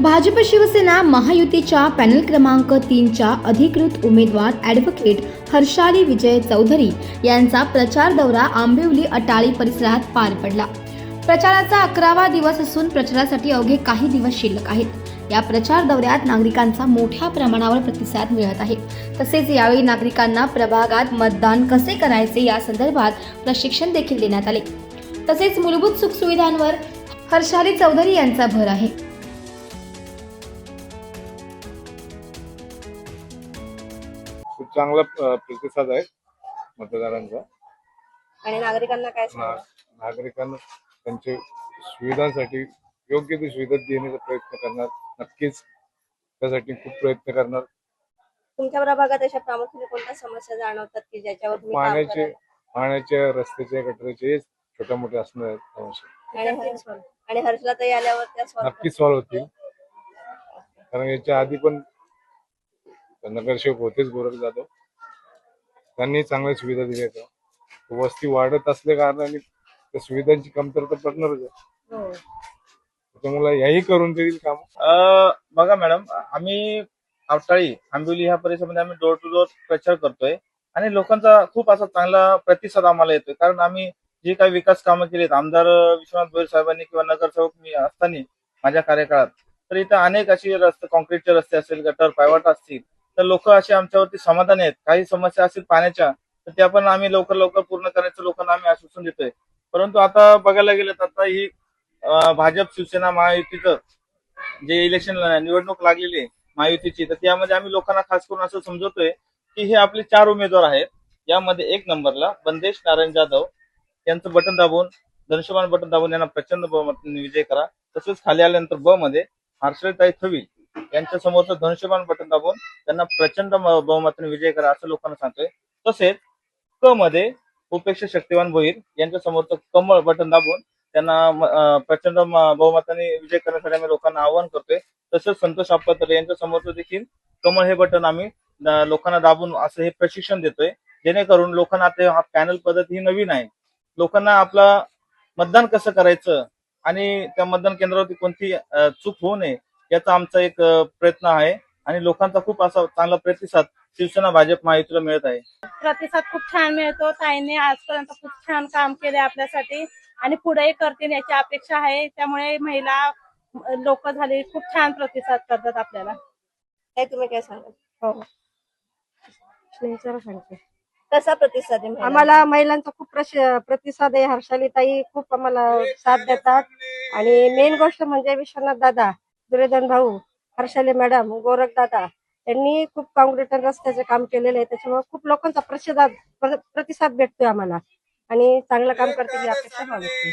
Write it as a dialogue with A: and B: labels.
A: भाजप शिवसेना महायुतीच्या पॅनल क्रमांक तीनच्या अधिकृत उमेदवार ॲडव्होकेट हर्षाली विजय चौधरी यांचा प्रचार दौरा आंबिवली अटाळी परिसरात पार पडला. प्रचाराचा अकरावा दिवस असून प्रचारासाठी अवघे काही दिवस शिल्लक आहेत. या प्रचार दौऱ्यात नागरिकांचा मोठ्या प्रमाणावर प्रतिसाद मिळत आहे. तसेच यावेळी नागरिकांना प्रभागात मतदान कसे करायचे या संदर्भात प्रशिक्षण देखील देण्यात आले. तसेच मूलभूत सुखसुविधांवर हर्षाली चौधरी यांचा भर आहे.
B: खूप चांगला अ, प्रतिसाद आहे मतदारांचा.
C: आणि नागरिकांना काय सांगा
B: ना- नागरिकांना त्यांच्या सुविधांसाठी योग्य ती सुविधा देण्याचा प्रयत्न करणार नक्कीच. त्यासाठी खूप प्रयत्न करणार.
C: तुमच्या प्रभागात अशा प्रामुख्याने कोणत्या समस्या जाणवतात की ज्याच्यावर तुम्ही काम
B: पाण्याचे
C: कराल?
B: पाण्याच्या रस्त्याच्या गटराचे छोट्या मोठ्या असणार समस्या.
C: आणि हर- आणि हर्षलाताई आल्यावर त्या solve
B: नक्की सॉल्व्ह होतील कारण याच्या आधी पण नगरसेवक होतेच गोरख जाधव त्यांनी चांगल्या सुविधा दिल्या का वस्ती वाढत असल्या कारणाने त्या सुविधांची कमतरता पडणारच आहे.
C: हो.
B: याही करून देईल काम
D: अ, बघा मॅडम आम्ही आवटाळी आंबिवली ह्या परिसरामध्ये आम्ही डोर टू डोर प्रचार करतोय आणि लोकांचा खूप असा चांगला प्रतिसाद आम्हाला येतोय कारण आम्ही जे काही विकास कामं केलीत आमदार विश्वनाथ भोईर साहेबांनी किंवा नगरसेवक मी असताना माझ्या कार्यकाळात तर इथं अनेक अशी रस्ते कॉन्क्रीटचे रस्ते असतील गटर पायवाट असतील तर लोक असे आमच्यावरती समाधानी आहेत. काही समस्या असतील पाण्याच्या तर त्या पण आम्ही लवकर लवकर पूर्ण करायचं लोकांना आम्ही आश्वासन देतोय. परंतु आता बघायला गेलं तर आता ही भाजप शिवसेना महायुतीचं जे इलेक्शन निवडणूक लागलेली आहे महायुतीची तर त्यामध्ये आम्ही लोकांना खास करून असं समजवतोय की हे आपले चार उमेदवार आहेत. यामध्ये एक नंबरला बंदेश नारायण जाधव यांचं बटन दाबून धनुष्यमान बटन दाबून यांना प्रचंड बहुमताने विजय करा. तसेच खाली आल्यानंतर ब मध्ये हर्षलताई थवी यांच्या समोरचं धनुष्यबाण बटन दाबून त्यांना प्रचंड बहुमताने विजय करा असं लोकांना सांगतोय. तसेच क मध्ये उपेक्षा शक्तिवान भोईर यांच्या समोरचं कमळ बटन दाबून त्यांना प्रचंड बहुमताने विजय करण्यासाठी आम्ही लोकांना आवाहन करतोय. तसंच संतोष आपतर यांच्या समोरचं देखील कमळ हे बटन आम्ही लोकांना दाबून असं हे प्रशिक्षण देतोय. जेणेकरून लोकांना आता हा पॅनल पद्धत ही नवीन आहे. लोकांना आपला मतदान कसं करायचं आणि त्या मतदान केंद्रावरती कोणती चूक होऊ नये याचा आमचा एक प्रयत्न आहे. आणि लोकांचा खूप असा चांगला प्रतिसाद शिवसेना भाजप महायुतीला मिळत आहे.
E: प्रतिसाद खूप छान मिळतो. ताईंनी आजपर्यंत खूप छान काम केले आपल्यासाठी. आणि पुढेही करतील याची अपेक्षा आहे. त्यामुळे महिला लोक झाले खूप छान प्रतिसाद करतात आपल्याला.
C: काय तुम्ही काय सांगाल?
F: हो.
C: कसा प्रतिसाद आहे?
F: आम्हाला महिलांचा खूप प्रतिसाद आहे. हर्षाली ताई खूप आम्हाला साथ देतात. आणि मेन गोष्ट म्हणजे विश्वनाथ दादा दुर्योधन भाऊ हर्षाली मॅडम गोरख दादा यांनी खूप काँक्रीट रस्त्याचे काम केलेलं आहे. त्याच्यामुळे खूप लोकांचा प्रतिसाद प्रतिसाद भेटतोय आम्हाला. आणि चांगलं काम करतील ही अपेक्षा बाळगते